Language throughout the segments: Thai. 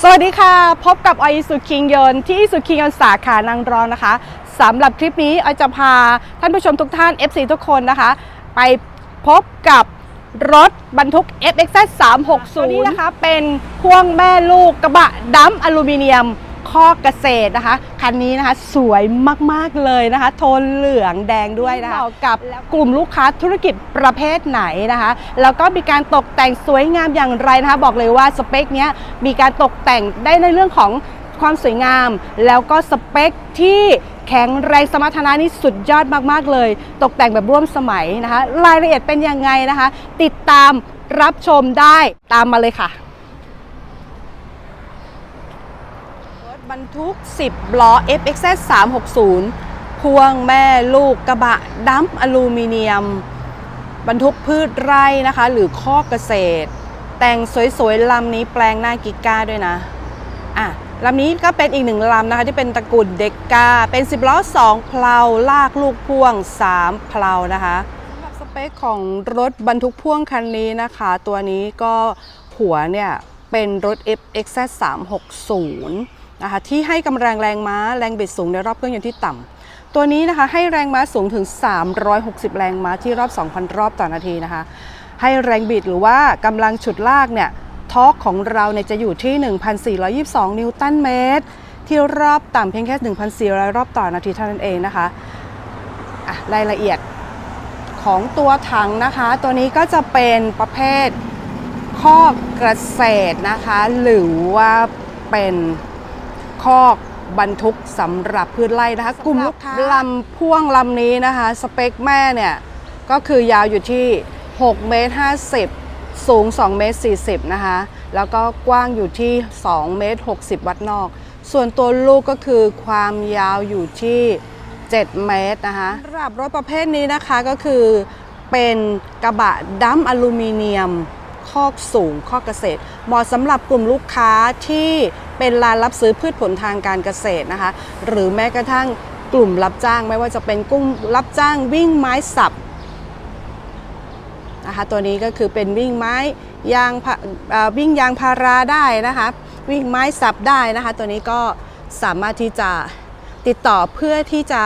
สวัสดีค่ะ พบกับออยสุคิงยนต์ที่สุคิงยนต์สาขานางรองนะคะสำหรับคลิปนี้ออยจะพาท่านผู้ชมทุกท่าน FC ทุกคนนะคะ ไปพบกับรถบรรทุก FXZ 360ตัวนี้นะคะ เป็นพ่วงแม่ลูกกระบะดัมอลูมิเนียม ข้อเกษตรนะคะ คันนี้นะคะสวยมากๆเลยนะคะ โทนเหลืองแดงด้วยนะคะเหมาะกับกลุ่มลูกค้าธุรกิจประเภทไหนนะคะ แล้วก็มีการตกแต่งสวยงามอย่างไรนะคะ บอกเลยว่าสเปคเนี้ยมีการตกแต่งได้ในเรื่องของความสวยงาม แล้วก็สเปคที่แข็งแรงสมรรถนะนี่สุดยอดมากๆเลย ตกแต่งแบบร่วมสมัยนะคะ รายละเอียดเป็นยังไงนะคะ ติดตามรับชมได้ตามมาเลยค่ะ รถ บรรทุก 10 ล้อ FXZ 360 พ่วงแม่ลูกกระบะดัมป์อลูมิเนียม บรรทุกพืชไร่นะคะ หรือข้อเกษตร แต่งสวยๆลำนี้แปลงหน้ากิก้าด้วยนะอะลำนี้ก็เป็นอีกหนึ่งลำนะคะ ที่เป็นตระกูลเด็กกา เป็น 10 ล้อ 2 เพลาลากลูกพ่วง 3 เพลานะคะสำหรับสเปคของรถบรรทุกพ่วงคันนี้นะคะ ตัวนี้ก็หัวเนี่ยเป็นรถ FXZ 360 นะคะที่ให้กำลังแรงม้าแรงบิดสูงในรอบเครื่องยนต์ที่ต่ำตัวนี้นะคะให้แรงม้าสูงถึง 360 แรงม้าที่รอบ 2,000 รอบต่อนาทีนะคะ ให้แรงบิดหรือว่ากำลังฉุดลากเนี่ยทอร์กของเราเนี่ยจะอยู่ที่ 1,422 นิวตันเมตร ที่รอบต่ำเพียงแค่ 1,400 รอบต่อนาทีเท่านั้นเองนะคะะรายละเอียดของตัวถังนะคะ ตัวนี้ก็จะเป็นประเภทข้อกเกษนะคะ หรือว่าเป็น คอกบรรทุกสำหรับพืชไร่นะคะกลุ่มลูกค้าลำพ่วงลำนี้นะคะ สเปคแม่เนี่ยก็คือยาวอยู่ที่6เมตร50 สูง2เมตร40นะคะ แล้วก็กว้างอยู่ที่2เมตร60 วัดนอก ส่วนตัวลูกก็คือความยาวอยู่ที่ 7 เมตรนะคะสำหรับรถประเภทนี้นะคะก็คือเป็นกระบะดัมอลูมิเนียม คอกสูงคอกเกษตร เหมาะสำหรับกลุ่มลูกค้าที่เป็นร้านรับซื้อพืชผลทางการเกษตรนะคะ หรือแม้กระทั่งกลุ่มรับจ้างไม่ว่าจะเป็นกลุ่มรับจ้างวิ่งไม้สับนะคะตัวนี้ก็คือเป็นวิ่งไม้ยางวิ่งยางพาราได้นะคะวิ่งไม้สับได้นะคะตัวนี้ก็สามารถที่จะติดต่อเพื่อที่จะ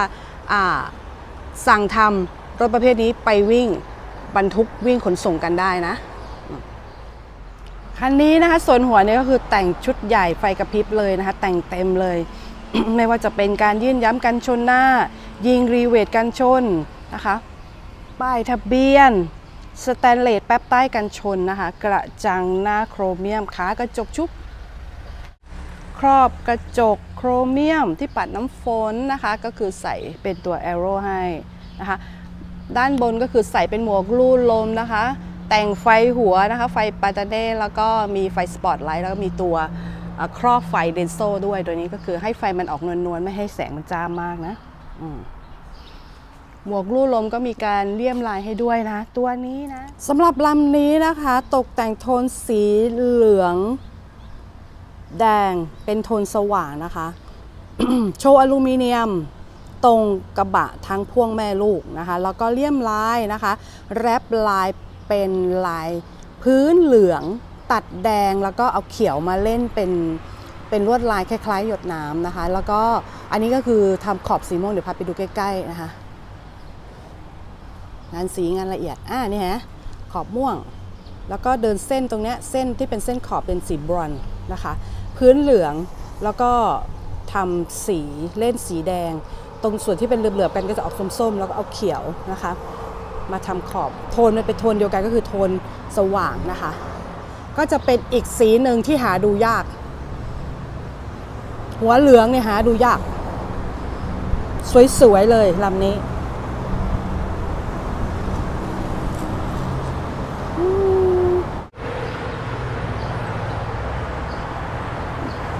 สั่งทำรถประเภทนี้ไปวิ่งบรรทุกวิ่งขนส่งกันได้นะ คันนี้นะคะส่วนหัวเนี่ยก็คือแต่งชุดใหญ่ไฟกระพริบเลยนะคะ แต่งเต็มเลย ไม่ว่าจะเป็นการยื่นย้ำกันชนหน้า ยิงรีเวทกันชนนะคะป้ายทะเบียนสแตนเลสแป๊บใต้กันชนนะคะ กระจังหน้าโครเมียมขากระจกชุบ ครอบกระจกโครเมียมที่ปัดน้ำฝนนะคะ ก็คือใส่เป็นตัวแอโร่ให้นะคะ ด้านบนก็คือใส่เป็นหมวกลู่ลมนะคะ แต่งไฟหัวนะคะ ไฟปาตาเน่แล้วก็มีไฟสปอตไลท์แล้วก็มีตัวครอบไฟเดนโซด้วย ตัวนี้ก็คือให้ไฟมันออกนวลๆ ไม่ให้แสงมันจ้ามากนะหมวกลู่ลมก็มีการเลี่ยมลายให้ด้วยนะ ตัวนี้นะสำหรับลำนี้นะคะ ตกแต่งโทนสีเหลือง แดงเป็นโทนสว่างนะคะ โชว์อลูมิเนียมตรงกระบะทั้งพ่วงแม่ลูกนะคะ แล้วก็เลี่ยมลายนะคะ แรปลาย เป็นลายพื้นเหลืองตัดแดงแล้วก็เอาเขียวมาเล่นเป็นเป็นลวดลายคล้ายๆ หยดน้ำนะคะ แล้วก็อันนี้ก็คือทำขอบสีม่วงเดี๋ยวพาไปดูใกล้ๆนะคะ งานสีงานละเอียดอ่านี่ฮะขอบม่วง แล้วก็เดินเส้นตรงเนี้ยเส้นที่เป็นเส้นขอบเป็นสีบรอนนะคะ พื้นเหลืองแล้วก็ทำสีเล่นสีแดง ตรงส่วนที่เป็นเหลือบๆกันก็จะออกส้มๆแล้วก็เอาเขียวนะคะ มาทำขอบ โทนมันเป็นโทนเดียวกันก็คือโทนสว่างนะคะ ก็จะเป็นอีกสีหนึ่งที่หาดูยาก หัวเหลืองเนี่ยหาดูยาก สวยๆเลยลำนี้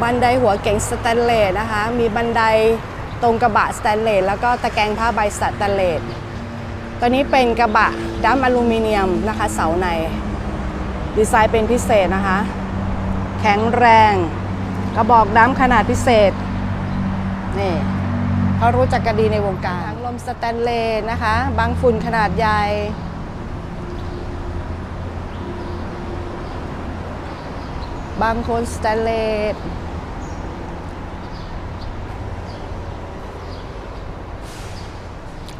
บันไดหัวเก๋งสแตนเลสนะคะ มีบันไดตรงกระบะสแตนเลสแล้วก็ตะแกรงผ้าใบสแตนเลส ตัวนี้เป็นกระบะดัมอลูมิเนียมนะคะเสาใน ดีไซน์เป็นพิเศษนะคะ แข็งแรง กระบอกดัมขนาดพิเศษ นี่เขารู้จักกันดีในวงการถังลมสแตนเลสนะคะ บางฝุ่นขนาดใหญ่บางคนสแตนเลส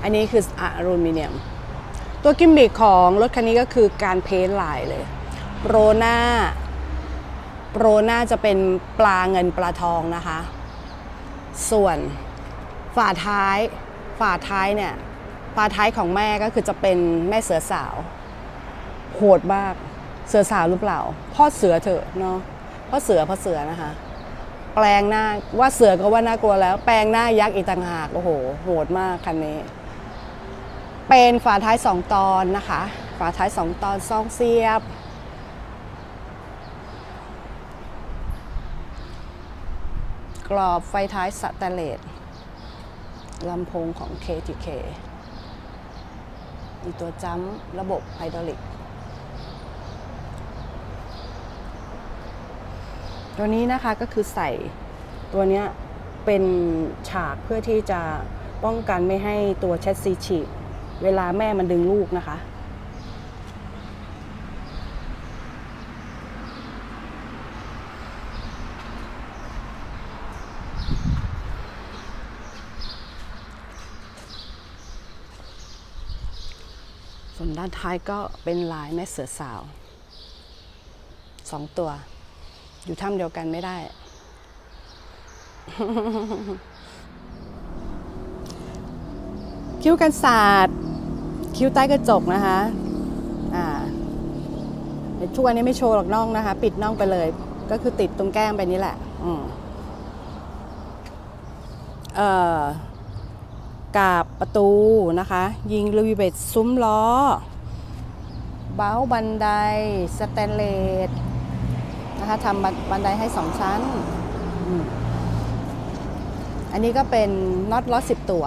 อันนี้คืออลูมิเนียม ตัวกิมมิคของรถคันนี้ก็คือการเพ้นท์ลายเลย โปรหน้า โปรหน้าจะเป็นปลาเงินปลาทองนะคะ ส่วนฝาท้าย ฝาท้ายเนี่ย ฝาท้ายของแม่ก็คือจะเป็นแม่เสือสาว โหดมาก เสือสาวหรือเปล่า พ่อเสือเถอะเนาะ พ่อเสือพ่อเสือนะคะแปลงหน้าว่าเสือก็ว่าน่ากลัวแล้ว แปลงหน้ายักษ์อีกต่างหาก โอ้โห โหดมากคันนี้ เป็นฝาท้าย 2 ตอนนะคะ ฝาท้าย 2 ตอนซองเสียบ กรอบไฟท้ายสแตนเลสลำโพงของ KTK มีตัวจัมป์ระบบไฮดรอลิก ตัวนี้นะคะก็คือใส่ตัวเนี้ยเป็นฉากเพื่อที่จะป้องกันไม่ให้ตัวแชสซีฉีก เวลาแม่มันดึงลูกนะคะ ส่วนด้านท้ายก็เป็นลายแม่เสือสาวสองตัว อยู่ถ้ำเดียวกันไม่ได้ คิ้วกันศาสตร์ คิ้วใต้กระจกนะคะอ่าเดี๋ยวทุกวันนี้ไม่โชว์หรอกน่องนะคะ ปิดน่องไปเลย ก็คือติดตรงแก้มไปนี่แหละ อืมเอ่อกาบประตูนะคะ ยิงลูวิเบตซุ้มล้อ เบ้าบันไดสแตนเลสนะคะทำบันไดให้สองชั้นออันนี้ก็เป็นน็อตล้อสิบตัว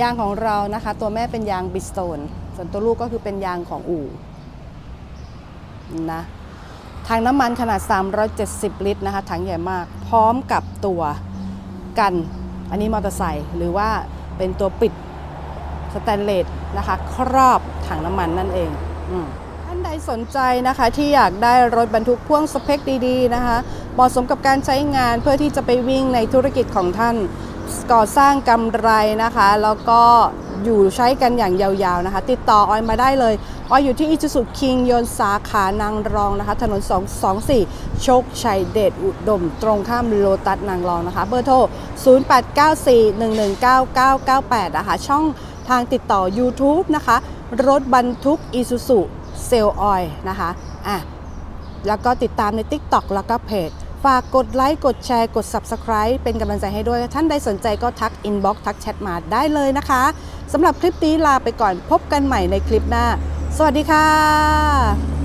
ยางของเรานะคะ ตัวแม่เป็นยางบิสโตนส่วนตัวลูกก็คือเป็นยางของอู่นะทางน้ำมันขนาด 370 ลิตรนะคะถังใหญ่มาก พร้อมกับตัวกัน อันนี้มอเตอร์ไซค์หรือว่าเป็นตัวปิดสแตนเลสนะคะ ครอบถังน้ำมันนั่นเองอท่านใดสนใจนะคะที่อยากได้รถบรรทุกพ่วงสเปคดีๆนะคะเหมาะสมกับการใช้งานเพื่อที่จะไปวิ่งในธุรกิจของท่าน ก่อสร้างกำไรนะคะ แล้วก็อยู่ใช้กันอย่างยาวๆนะคะ ติดต่อออยมาได้เลย ออยอยู่ที่อิจูสุคิงยนสาขานางรองนะคะ ถนน 224 โชคชัยเดชอุดม ตรงข้ามโลตัสนางรองนะคะ เบอร์โทร 0894119998 นะคะ ช่องทางติดต่อ YouTube นะคะ รถบรรทุกอิซูซุเซลออยนะคะอะแล้วก็ติดตามใน TikTok แล้วก็เพจ ฝากกดไลค์กดแชร์กด Subscribe เป็นกำลังใจให้ด้วย ท่านใดสนใจก็ทักอินบ็อกซ์ทักแชทมาได้เลยนะคะสำหรับคลิปนี้ลาไปก่อนพบกันใหม่ในคลิปหน้า สวัสดีค่ะ